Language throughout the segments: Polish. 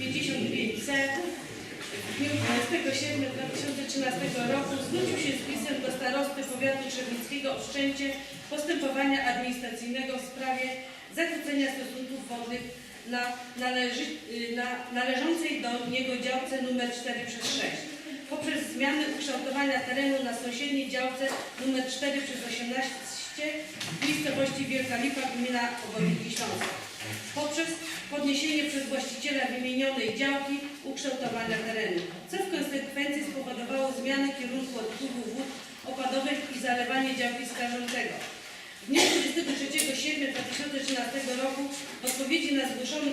55C w dniu 20 sierpnia 2013 roku zwrócił się z pisem do starosty powiatu trzebnickiego o wszczęcie postępowania administracyjnego w sprawie zakłócenia stosunków wodnych na, należy, na należącej do niego działce nr 4 przez 6 poprzez zmiany ukształtowania terenu na sąsiedniej działce nr 4 przez 18 w miejscowości Wielka Lipa, gmina Obojniki Śląska poprzez podniesienie przez właściciela wymienionej działki ukształtowania terenu, co w konsekwencji spowodowało zmianę kierunku odpływu wód opadowych i zalewanie działki skarżącego. W dniu 23 sierpnia 2013 roku w odpowiedzi na, zgłoszony,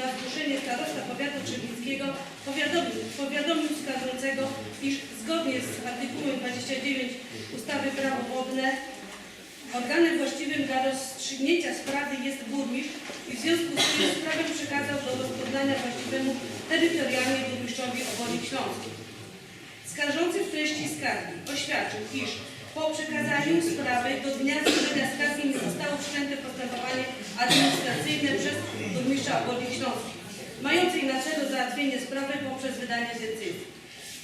na zgłoszenie starosta powiatu trzebnickiego powiadomił, powiadomił skarżącego, iż zgodnie z artykułem 29 ustawy Prawo wodne Organem właściwym dla rozstrzygnięcia sprawy jest burmistrz i w związku z tym sprawę przekazał do rozpoznania właściwemu terytorialnie burmistrzowi Obwodnik Śląskich. Skarżący w treści skargi oświadczył, iż po przekazaniu sprawy do dnia złożenia skargi nie zostało wszczęte postępowanie administracyjne przez burmistrza Obwodnik Śląskich, mającej na celu załatwienie sprawy poprzez wydanie decyzji.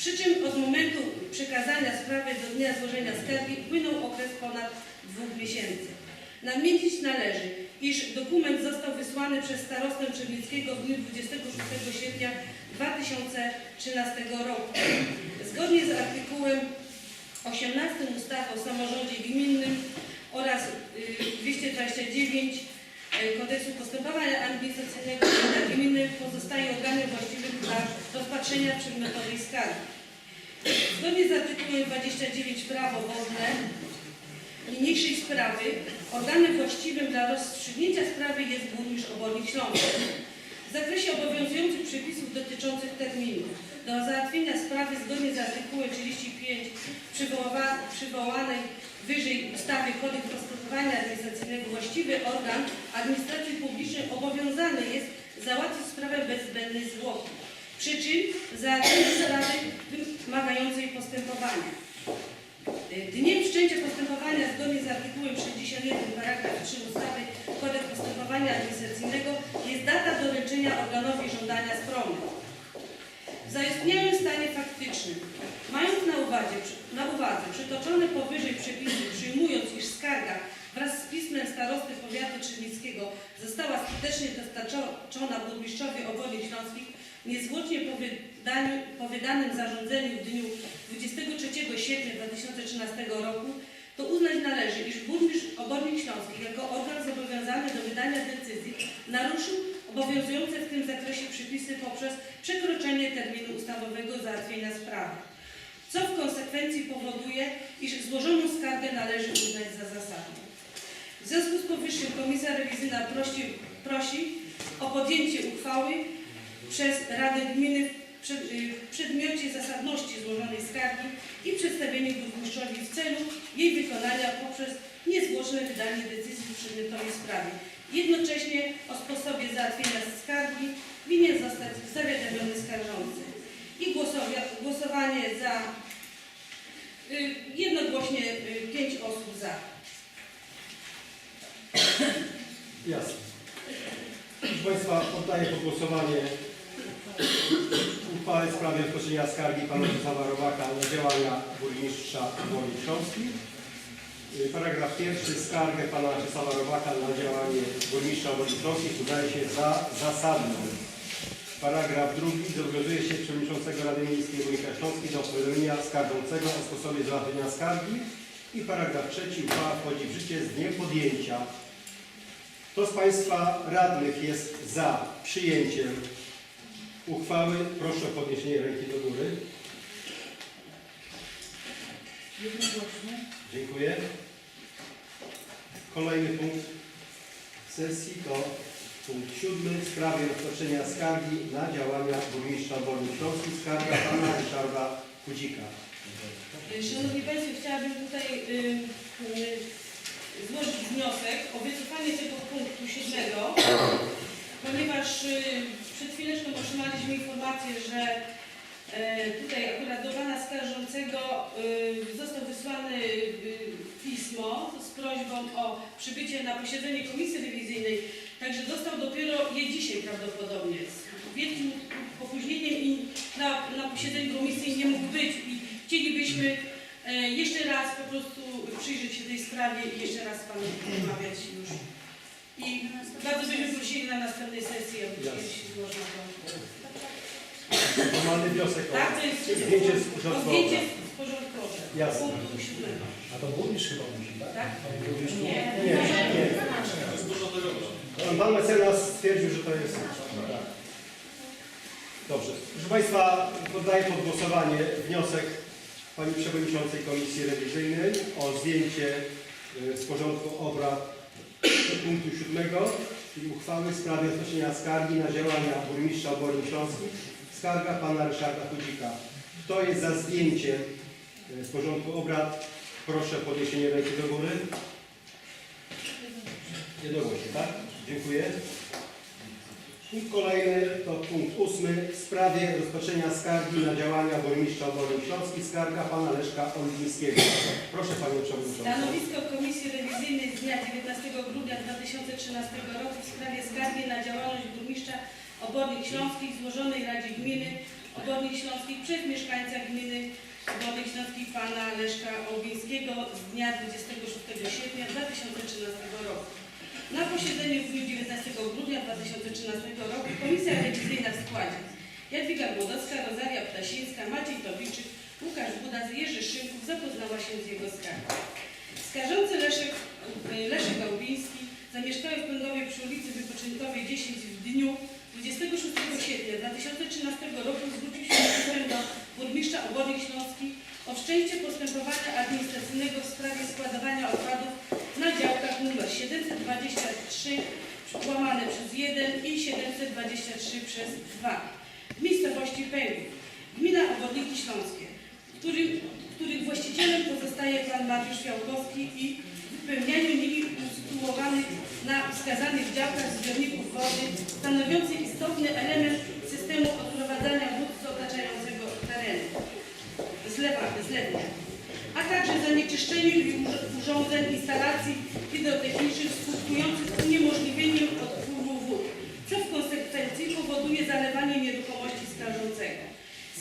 Przy czym od momentu przekazania sprawy do dnia złożenia skargi płynął okres ponad dwóch miesięcy. Nadmienić należy, iż dokument został wysłany przez starostę Trzebnickiego w dniu 26 sierpnia 2013 roku. Zgodnie z artykułem 18 ustawy o samorządzie gminnym oraz y, 229 y, Kodeksu Postępowania Administracyjnego Gminy pozostaje organem właściwym dla rozpatrzenia przedmiotowej skargi. Zgodnie z artykułem 29 Prawo wodne niniejszej sprawy organem właściwym dla rozstrzygnięcia sprawy jest burmistrz Obwodnik Śląskich. W zakresie obowiązujących przepisów dotyczących terminów do załatwienia sprawy zgodnie z artykułem 35 przywoła- przywołanej wyżej ustawy Kodeks postępowania administracyjnego właściwy organ administracji publicznej obowiązany jest załatwić sprawę bez zbędnej zwłoki. Przy czym załatwienie sprawy wymagającej postępowania. Dniem wszczęcia postępowania zgodnie z artykułem 61 paragraf 3 ustawy Kodeks postępowania administracyjnego jest data doręczenia organowi żądania strony. W zaistniałym stanie faktycznym, mając na uwadze, na uwadze przytoczone powyżej przepisy, przyjmując, iż skarga wraz z pismem starosty powiatu trzebnickiego została skutecznie dostarczona burmistrzowi obwodnik śląskich, niezwłocznie wydaniu, po wydanym zarządzeniu w dniu 23 sierpnia 2013 roku, to uznać należy, iż burmistrz obwodnik śląskich jako organ zobowiązany do wydania decyzji naruszył obowiązujące w tym zakresie przepisy poprzez przekroczenie terminu ustawowego załatwienia sprawy, co w konsekwencji powoduje, iż złożoną skargę należy uznać za zasadną. W związku z powyższym Komisja Rewizyjna prosi, prosi o podjęcie uchwały przez Radę Gminy y, w przedmiocie zasadności złożonej skargi i przedstawienie burmistrzowi w celu jej wykonania poprzez niezwłoczne wydanie decyzji w przedmiotowej sprawie. Jednocześnie o sposobie załatwienia skargi winien zostać zawiadomiony skarżący. I głosowa- głosowanie za y, jednogłośnie y, pięć osób za. Jasne. Proszę Państwa, poddaję pod głosowanie uchwałę w sprawie rozpoczęcia skargi pana Czesława na działania burmistrza Woli Śląskich. Y, Paragraf pierwszy. Skargę pana Czesława Robaka na działanie burmistrza Woli Śląskich uznaje się za zasadną. Paragraf drugi. Zobowiązuje się przewodniczącego Rady Miejskiej Województwa Śląskiej do powiadomienia skarżącego o sposobie załatwienia skargi. I paragraf trzeci. Uchwała wchodzi w życie z dniem podjęcia kto z Państwa radnych jest za przyjęciem uchwały? Proszę o podniesienie ręki do góry. Jednogłośnie. Dziękuję. Kolejny punkt sesji to punkt siódmy w sprawie rozpatrzenia skargi na działania burmistrza Wolnych Śląskich. Skarga pana Ryszarda Kudzika. Szanowni Państwo, chciałabym tutaj y, y, złożyć wniosek o wycofanie tego punktu siódmego, ponieważ y, przed chwileczką otrzymaliśmy informację, że e, tutaj akurat do Pana Skarżącego e, został wysłany e, pismo z prośbą o przybycie na posiedzenie komisji rewizyjnej, także dostał dopiero je dzisiaj prawdopodobnie z wielkim opóźnieniem i na, na posiedzeniu komisji nie mógł być i chcielibyśmy jeszcze raz po prostu przyjrzeć się tej sprawie i jeszcze raz Panu omawiać już. I bardzo byśmy prosili na następnej sesji, jeśli można to. Formalny wniosek o Tak, to jest zdjęcie z porządku zdjęcie z porządku obrad. Jasne. Punktu siódmego. A to burmistrz chyba musi, tak? Tak? Nie. Nie, nie. Pan, pan mecenas stwierdził, że to jest... Tak. Dobrze. Proszę Państwa, poddaję pod głosowanie wniosek Pani Przewodniczącej Komisji Rewizyjnej o zdjęcie y, z porządku obrad punktu siódmego, czyli uchwały w sprawie rozpoczęcia skargi na działania burmistrza Obory Śląskich. Skarga Pana Ryszarda Chudzika. Kto jest za zdjęciem y, z porządku obrad? Proszę o podniesienie ręki do góry. Jednogłośnie, tak? Dziękuję. Punkt kolejny to punkt ósmy w sprawie rozpoczęcia skargi na działania burmistrza Obory Śląskich. Skarga pana Leszka Oliwińskiego. Proszę panią przewodniczącą. Stanowisko Komisji Rewizyjnej z dnia 19 grudnia 2013 roku w sprawie skargi na działalność burmistrza Obornik Śląskich złożonej Radzie Gminy Obornik Śląskich przez mieszkańca gminy Obornik Śląskich pana Leszka Ołbińskiego z dnia 26 sierpnia 2013 roku. Na posiedzeniu w dniu 19 grudnia 2013 roku Komisja Rewizyjna w składzie Jadwiga Głodowska, Rosaria Ptasińska, Maciej Tobiczyk, Łukasz Budas, Jerzy Szymków zapoznała się z jego skargą. Skarżący Leszek, Leszek Gałbiński zamieszkały w Pęgowie przy ulicy Wypoczynkowej 10 w dniu 26 sierpnia 2013 roku zwrócił się do burmistrza Obornik Śląskich o wszczęcie postępowania administracyjnego w sprawie składowania nr 723 łamane przez 1 i 723 przez 2 w miejscowości Pęgów, gmina Obwodniki Śląskie, którym, których właścicielem pozostaje pan Mariusz Fiałkowski i wypełnianiu nimi usytuowanych na wskazanych działkach zbiorników wody stanowiących istotny element systemu odprowadzania wód z otaczającego terenu zlewa, zlewnia, a także zanieczyszczeniu urządzeń, instalacji hydrotechnicznych skutkujących uniemożliwieniem odpływu wód, co w konsekwencji powoduje zalewanie nieruchomości skarżącego.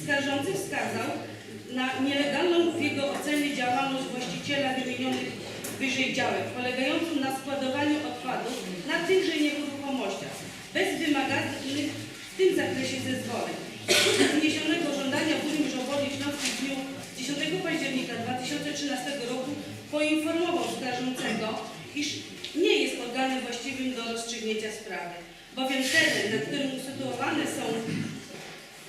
Skarżący wskazał na nielegalną w jego ocenie działalność właściciela wymienionych wyżej działek, polegającą na składowaniu odpadów na tychże nieruchomościach, bez wymaganych w tym zakresie zezwoleń. Wskutek wniesionego żądania Burmistrz Obwodnik Śląskich w dniu 10 października 2013 roku poinformował skarżącego, iż nie jest organem właściwym do rozstrzygnięcia sprawy, bowiem teren, na którym usytuowane są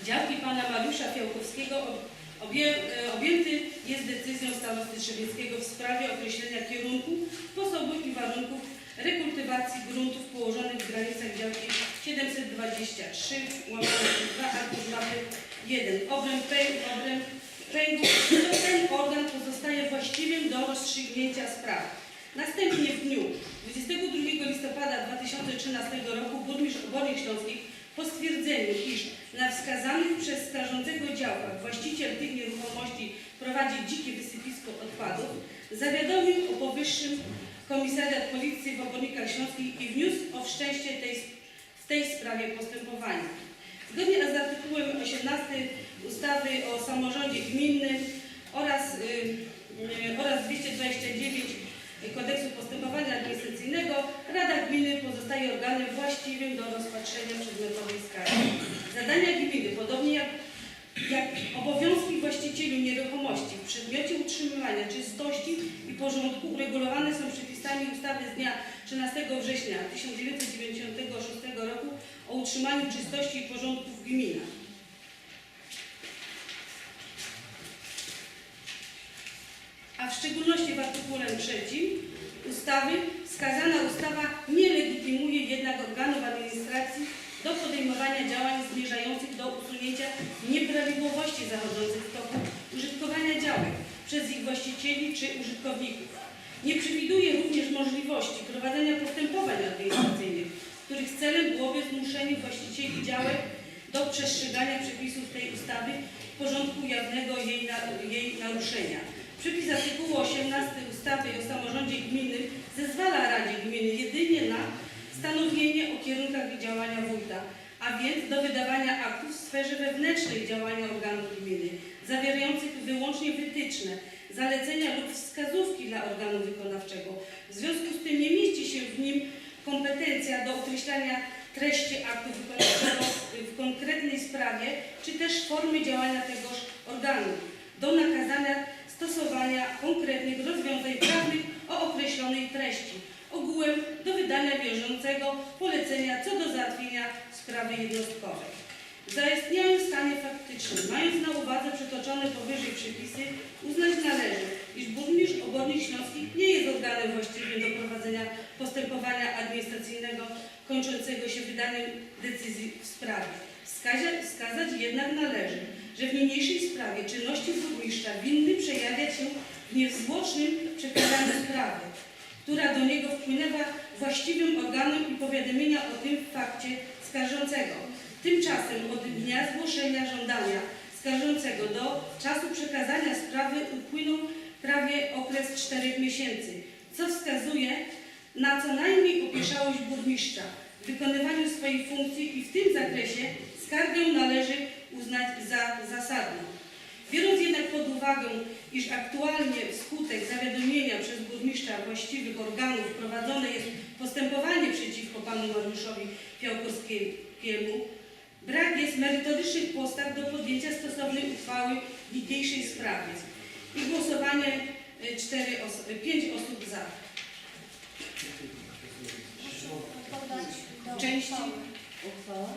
działki pana Mariusza Fiałkowskiego e, objęty jest decyzją starosty Trzebieckiego w sprawie określenia kierunku, sposobu i warunków rekultywacji gruntów położonych w granicach działki 723 łamane 2 arkusz mapy 1. Obręb obręb pęku, to ten organ pozostaje właściwym do rozstrzygnięcia sprawy. Następnie w dniu 22 listopada 2013 roku burmistrz Obornik Śląskich po stwierdzeniu, iż na wskazanych przez skarżącego działkach właściciel tych nieruchomości prowadzi dzikie wysypisko odpadów, zawiadomił o powyższym komisariat policji w Obornikach Śląskich i wniósł o wszczęcie tej, w tej sprawie postępowania. Zgodnie z artykułem 18 ustawy o samorządzie gminnym oraz, y, y, oraz 229 Kodeksu Postępowania Administracyjnego Rada Gminy pozostaje organem właściwym do rozpatrzenia przedmiotowej skargi. Zadania gminy, podobnie jak, jak obowiązki właścicieli nieruchomości w przedmiocie utrzymywania czystości i porządku uregulowane są przepisami ustawy z dnia 13 września 1996 roku o utrzymaniu czystości i porządku w gminach. W szczególności w artykule 3 ustawy wskazana ustawa nie legitymuje jednak organów administracji do podejmowania działań zmierzających do usunięcia nieprawidłowości zachodzących w toku użytkowania działek przez ich właścicieli czy użytkowników. Nie przewiduje również możliwości prowadzenia postępowań administracyjnych, których celem byłoby zmuszenie właścicieli działek do przestrzegania przepisów tej ustawy w porządku jawnego jej, jej naruszenia. Przepis artykułu 18 ustawy o samorządzie gminnym zezwala Radzie Gminy jedynie na stanowienie o kierunkach działania wójta, a więc do wydawania aktów w sferze wewnętrznej działania organów gminy, zawierających wyłącznie wytyczne, zalecenia lub wskazówki dla organu wykonawczego. W związku z tym nie mieści się w nim kompetencja do określania treści aktu wykonawczego w konkretnej sprawie, czy też formy działania tegoż organu, do nakazania stosowania konkretnych rozwiązań prawnych o określonej treści, ogółem do wydania wiążącego polecenia co do załatwienia sprawy jednostkowej. W zaistniałym stanie faktycznym, mając na uwadze przytoczone powyżej przepisy, uznać należy, iż burmistrz Obornik Śląskich nie jest organem właściwym do prowadzenia postępowania administracyjnego kończącego się wydaniem decyzji w sprawie. Wskazać, wskazać jednak należy, że w niniejszej sprawie czynności burmistrza winny przejawiać się w niezwłocznym przekazaniu sprawy, która do niego wpłynęła właściwym organom i powiadomienia o tym fakcie skarżącego. Tymczasem od dnia zgłoszenia żądania skarżącego do czasu przekazania sprawy upłynął prawie okres czterech miesięcy, co wskazuje na co najmniej opieszałość burmistrza w wykonywaniu swojej funkcji i w tym zakresie skargę należy uznać za zasadną. Biorąc jednak pod uwagę, iż aktualnie wskutek zawiadomienia przez burmistrza właściwych organów prowadzone jest postępowanie przeciwko panu Mariuszowi Fiałkowskiemu, brak jest merytorycznych postaw do podjęcia stosownej uchwały w niniejszej sprawie. I głosowanie y, cztery oso- y, pięć osób za. Części. uchwała.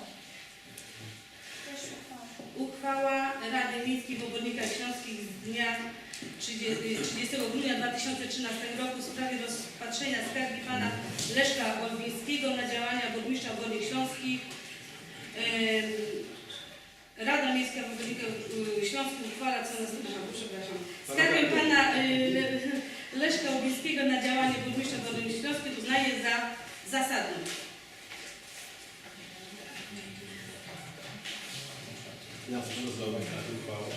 Uchwała Rady Miejskiej w Obornikach Śląskich z dnia 30, 30 grudnia 2013 roku w sprawie rozpatrzenia skargi pana Leszka Olwińskiego na działania burmistrza Obornik Śląskich. Rada Miejska w Obornikach y, Śląskich uchwala co następuje. Przepraszam. Skargę pana y, Le- Leszka Olwińskiego na działanie burmistrza Obornik Śląskich uznaje za zasadną. Głosować nad uchwałą.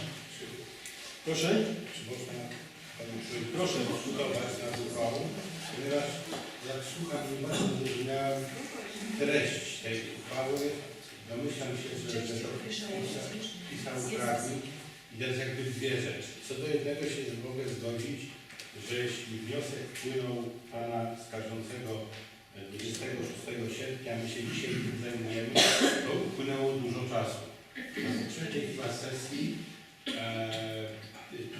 Proszę? Czy można Panie Przewodniczący, Proszę. głosować nad uchwałą? Ponieważ jak słucham, nie bardzo zrozumiałem treść tej uchwały. Domyślam się, że, że to pisał, pisał prawnik i to jest jakby dwie rzeczy. Co do jednego się mogę zgodzić, że jeśli wniosek wpłynął Pana skarżącego e, 26 sierpnia, my się dzisiaj tym zajmujemy, to upłynęło dużo czasu. Poprzedniej chyba sesji e,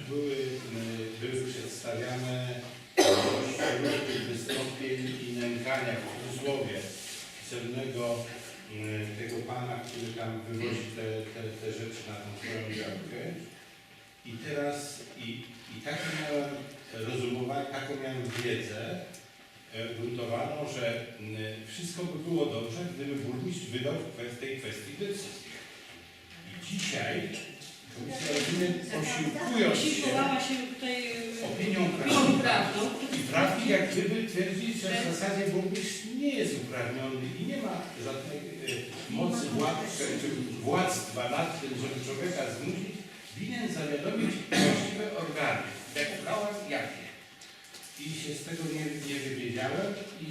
były, m, były przedstawiane ilości wystąpień i nękania w cudzysłowie celnego m, tego pana, który tam wywozi te, te, te rzeczy na tą swoją działkę. I teraz, i, i takie miałem rozumowanie, taką miałem wiedzę e, gruntowaną, że wszystko by było dobrze, gdyby burmistrz wydał w tej kwestii decyzję. Dzisiaj komisja rozumiem, posiłkując się y, opinią prawną. i prawnik jak gdyby twierdzi, że w zasadzie burmistrz nie jest uprawniony i nie ma żadnej e, mocy władcy, czy władztwa nad tym, żeby człowieka zmusić, winien zawiadomić właściwe organy. Jak brałem, jakie. I się z tego nie, nie wywiedziałem i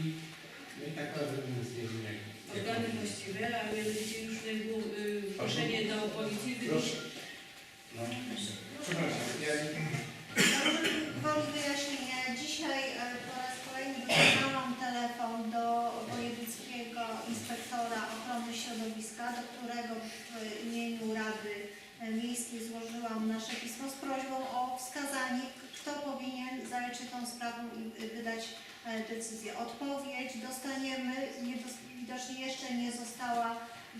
no i tak naprawdę nic nie jak. Organy właściwe, a mianowicie już było y, zgłoszenie do policji. Proszę. No. Przepraszam, ja Gwoli wyjaśnienia. Dzisiaj e, po raz kolejny wykonałam telefon do wojewódzkiego inspektora ochrony środowiska, do którego w imieniu Rady e, Miejskiej złożyłam nasze pismo z prośbą o wskazanie, kto powinien zająć się tą sprawą i y, wydać e, decyzję. Odpowiedź dostaniemy, nie dos- widocznie jeszcze nie została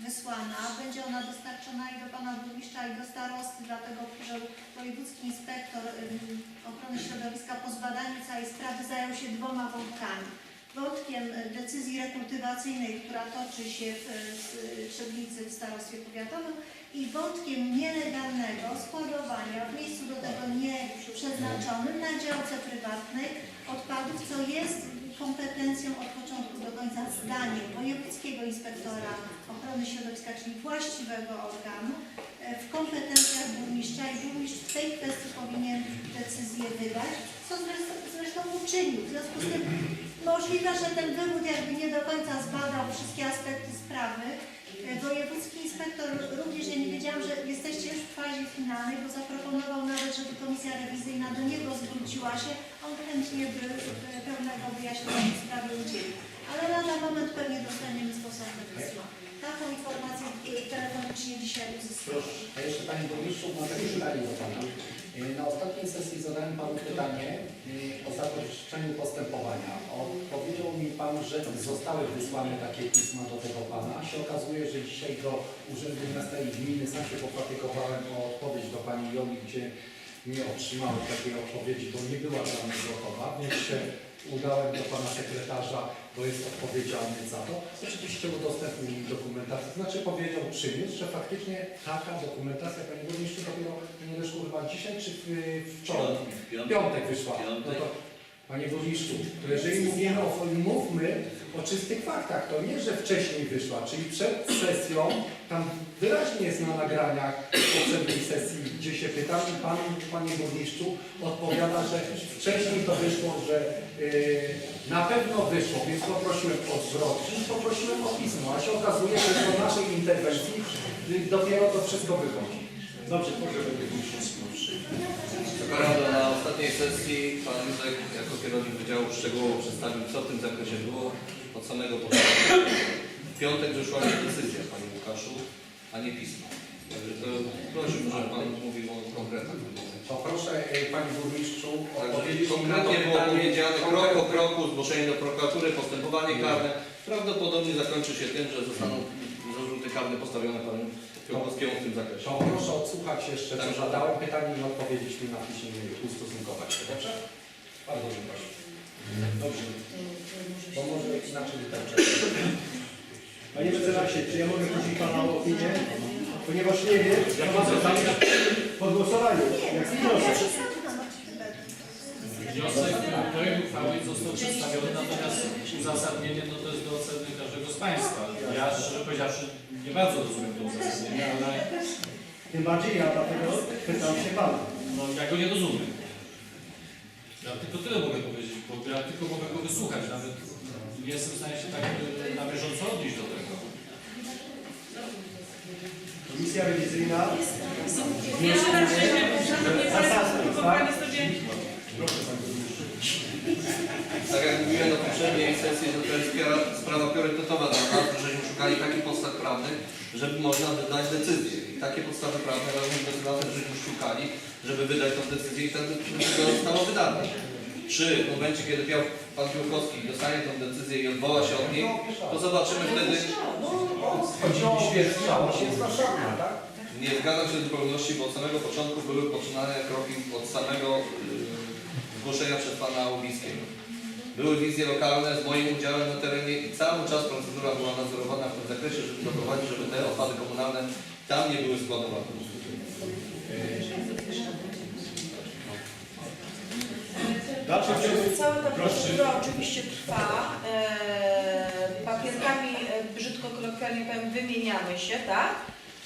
wysłana. Będzie ona dostarczona i do Pana Burmistrza i do Starosty, dlatego że Wojewódzki Inspektor Ochrony Środowiska po zbadaniu całej sprawy zajął się dwoma wątkami. Wątkiem y, decyzji rekultywacyjnej, która toczy się w y, Trzebnicy w Starostwie Powiatowym i wątkiem nielegalnego składowania w miejscu do tego nieprzeznaczonym na działce prywatnej odpadów, co jest kompetencją od początku do końca zdaniem Wojewódzkiego Inspektora Ochrony Środowiska, czyli właściwego organu, e, w kompetencjach burmistrza i burmistrz w tej kwestii powinien decyzję wydać, co zresztą, uczynił. W związku z tym możliwe, że ten wywód jakby nie do końca zbadał wszystkie aspekty sprawy, Wojewódzki inspektor również, ja nie wiedziałam, że jesteście już w fazie finalnej, bo zaproponował nawet, żeby komisja rewizyjna do niego zwróciła się. On chętnie by e, pełnego wyjaśnienia sprawie udzielił. Lada moment pewnie dostaniemy stosowne pismo. Taką informację e, telefonicznie dzisiaj uzyskałam. Proszę. A jeszcze Panie Burmistrzu, do Pana. Y, Na ostatniej sesji zadałem Panu pytanie y, o zakończeniu postępowania. Odpowiedział mi Pan, że zostały wysłane takie pisma do tego Pana. Się okazuje, że dzisiaj do Urzędu Miasta i Gminy sam się popatykowałem o odpowiedź do Pani Joli, gdzie nie otrzymałem takiej odpowiedzi, bo nie była dla mnie gotowa, więc się udałem do Pana Sekretarza, bo jest odpowiedzialny za to. Oczywiście udostępnił mi dokumentację, znaczy powiedział przyniósł, że faktycznie taka dokumentacja, Panie Burmistrzu, dopiero nie wiesz kurwa dzisiaj czy w, wczoraj? W piątek wyszła. No to, Panie Burmistrzu, to jeżeli mówimy o mówmy o czystych faktach, to nie, że wcześniej wyszła, czyli przed sesją, tam wyraźnie jest na nagraniach poprzedniej sesji, gdzie się pytam i Pan, Panie Burmistrzu, odpowiada, że wcześniej to wyszło, że yy, na pewno wyszło, więc poprosiłem o zwrot i poprosiłem o pismo, a się okazuje, że po naszej interwencji yy, dopiero to wszystko wychodzi. Dobrze, proszę. Co prawda na ostatniej sesji Pan Józek jako kierownik Wydziału szczegółowo przedstawił, co w tym zakresie było od samego początku. W piątek wyszła już decyzja, Panie Łukaszu, a nie pismo. Także to prosiłbym, żeby Pan mówił o konkretach. To proszę yy, Panie Burmistrzu na to konkretnie było powiedziane krok po kroku, zgłoszenie do prokuratury, postępowanie karne. Prawdopodobnie zakończy się tym, że zostaną zarzuty karne postawione Panu Piotrowskiemu w tym zakresie. To proszę odsłuchać jeszcze, co Tak. zadałem pytanie i odpowiedzieć mi na piśmie ustosunkować. się, Dobrze? Bardzo bym prosił. Dobrze. Bo może inaczej wystarczy. Panie mecenasie, czy ja mogę prosić Pana o opinię? Ponieważ nie wiem, jak mam zadanie po głosowaniu. Jak wniosek. Wniosek, projekt uchwały został przedstawiony, natomiast uzasadnienie no to jest do oceny każdego z Państwa. Ja szczerze powiedziawszy nie bardzo rozumiem to uzasadnienie, ale Tym bardziej ja dlatego pytam się Pana. no, ja go nie rozumiem. Ja tylko tyle mogę powiedzieć, bo ja tylko mogę go wysłuchać, nawet nie jestem w stanie się tak e, na bieżąco odnieść do tego. Komisja rewizyjna. Pierwszy raz, że nie Zasady, próbowali sobie Tak jak mówiłem na poprzedniej sesji, że to jest spra- sprawa priorytetowa dla nas, żeśmy szukali takich podstaw prawnych, żeby można wydać decyzję. I takie podstawy prawne razem z żeśmy szukali, żeby wydać tę decyzję i ta decyzja została wydana. Czy w momencie, kiedy Piał- pan Piłkowski dostanie tę decyzję i odwoła się od niej, to zobaczymy wtedy, Chodzi o świetność, jest naszana, tak? nie zgadzam się z zupełności, bo od samego początku były poczynane kroki od samego yy, zgłoszenia przez pana Łubińskiego. Były wizje lokalne z moim udziałem na terenie i cały czas procedura była nadzorowana w tym zakresie, żeby doprowadzić, żeby te odpady komunalne tam nie były składowane. Dalszy ciąg. Cała ta procedura oczywiście trwa. E, papierkami, e, brzydko kolokwialnie powiem, wymieniamy się, tak?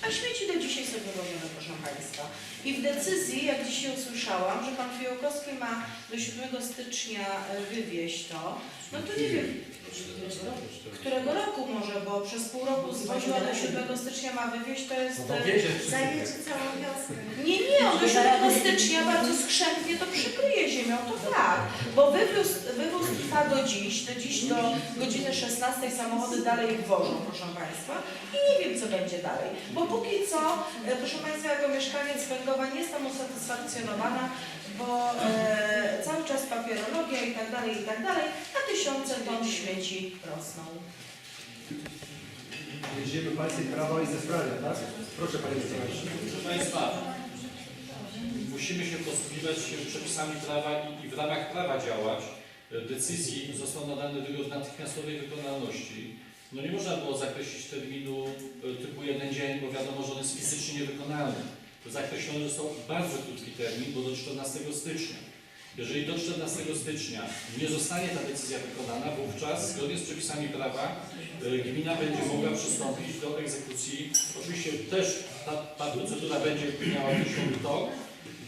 A śmieci do dzisiaj są wywożone, proszę Państwa. I w decyzji, jak dzisiaj usłyszałam, że Pan Fiołkowski ma do 7 stycznia e, wywieźć to, no to nie wiem, którego roku może, bo przez pół roku zwoziła do 7 stycznia ma wywieźć, to jest... No to e, wiecie, Zajęcie całą wioskę. nie, nie, on do 7 stycznia bardzo skrzętnie to przykryje ziemią, to tak. Bo wywóz, wywóz trwa do dziś, do dziś do godziny 16 samochody dalej wożą, proszę Państwa. I nie wiem, co będzie dalej. Bo póki co, e, proszę Państwa, jako mieszkaniec Węgowa nie jestem usatysfakcjonowana, bo e, cały czas papierologia i tak dalej, i tak dalej, a tysiące ton śmieci rosną. Jedziemy Państwie prawa i ze sprawia, tak? Proszę Panie. Proszę Państwa, musimy się posługiwać przepisami prawa i, i w ramach prawa działać. Decyzji został nadany wygląd natychmiastowej wykonalności. No nie można było zakreślić terminu e, typu jeden dzień, bo wiadomo, że on jest fizycznie niewykonalny. Zakreślony został bardzo krótki termin, bo do 14 stycznia. Jeżeli do 14 stycznia nie zostanie ta decyzja wykonana, wówczas zgodnie z przepisami prawa e, gmina będzie mogła przystąpić do egzekucji. Oczywiście też ta, ta procedura będzie miała określony tok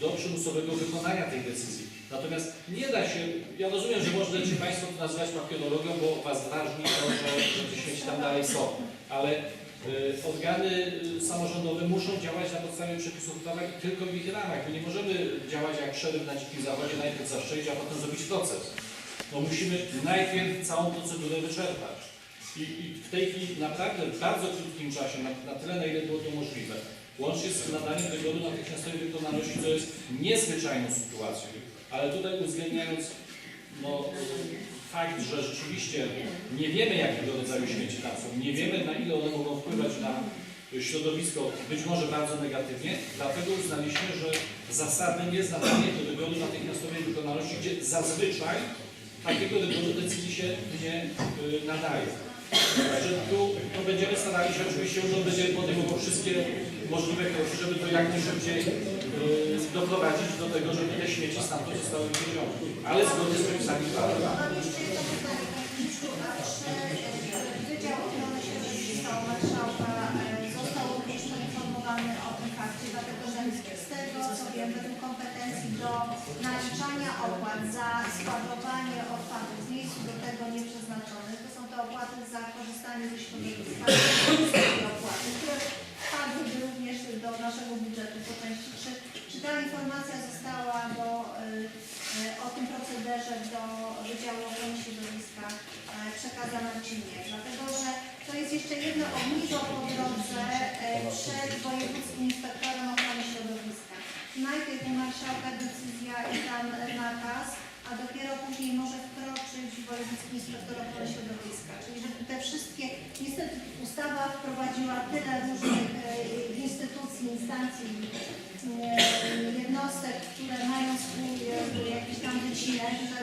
do przymusowego wykonania tej decyzji. Natomiast nie da się, ja rozumiem, że możecie Państwo to nazywać papierologią, bo Was drażni to, że, że tam dalej są, ale Y, Organy y, samorządowe muszą działać na podstawie przepisów prawa i tylko w ich ramach. My nie możemy działać jak szeryf na dzikim zachodzie, najpierw zaszczelić, a potem zrobić proces. No musimy najpierw całą procedurę wyczerpać. I, I w tej chwili naprawdę w bardzo krótkim czasie, na, na tyle na ile było to możliwe, łącznie z nadaniem wygodu natychmiastowej wykonalności, co jest niezwyczajną sytuacją, ale tutaj uwzględniając no, fakt, że rzeczywiście nie wiemy jakiego rodzaju śmieci tam są, nie wiemy na ile one mogą wpływać na środowisko, być może bardzo negatywnie, dlatego uznaliśmy, że zasadnym jest nadanie do wygodu natychmiastowej wykonalności, gdzie zazwyczaj takiego rodzaju decyzji się nie y, nadaje. Także tu no, będziemy starali się, oczywiście urząd będzie podejmował wszystkie możliwe kroki, żeby to jak najszybciej y, doprowadzić do tego, żeby te śmieci stamtąd zostały wywiezione, ale zgodnie z przepisami prawa. Mam jeszcze jedno pytanie, Panie Burmistrzu, a czy e, Wydział Ochrony Środowiska Marszałka został również poinformowany o tym fakcie, dlatego że z tego co wiem, według kompetencji do naliczania opłat za składowanie odpadów w miejscu do tego nieprzeznaczonych, to te opłaty za korzystanie ze środowiska, opłaty, które wpadłyby również do naszego budżetu po części. Czy, ta informacja została do, y, y, o tym procederze do Wydziału Ochrony Środowiska e, przekazana czy nie? Dlatego, że to jest jeszcze jedno ogniwo po drodze e, przed Wojewódzkim Inspektorem Ochrony Środowiska. Najpierw u marszałka decyzja i tam nakaz, a dopiero później może wkroczyć Wojewódzki Inspektor Ochrony Środowiska. Czyli żeby te wszystkie, niestety ustawa wprowadziła tyle różnych e, instytucji, instancji, e, jednostek, które mają swój jakby, jakiś tam wycinek, że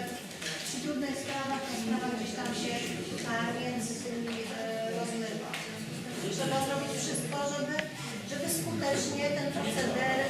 przy trudnych sprawach ta sprawa gdzieś tam się między tymi e, rozmywa. Trzeba zrobić wszystko, żeby, żeby skutecznie ten proceder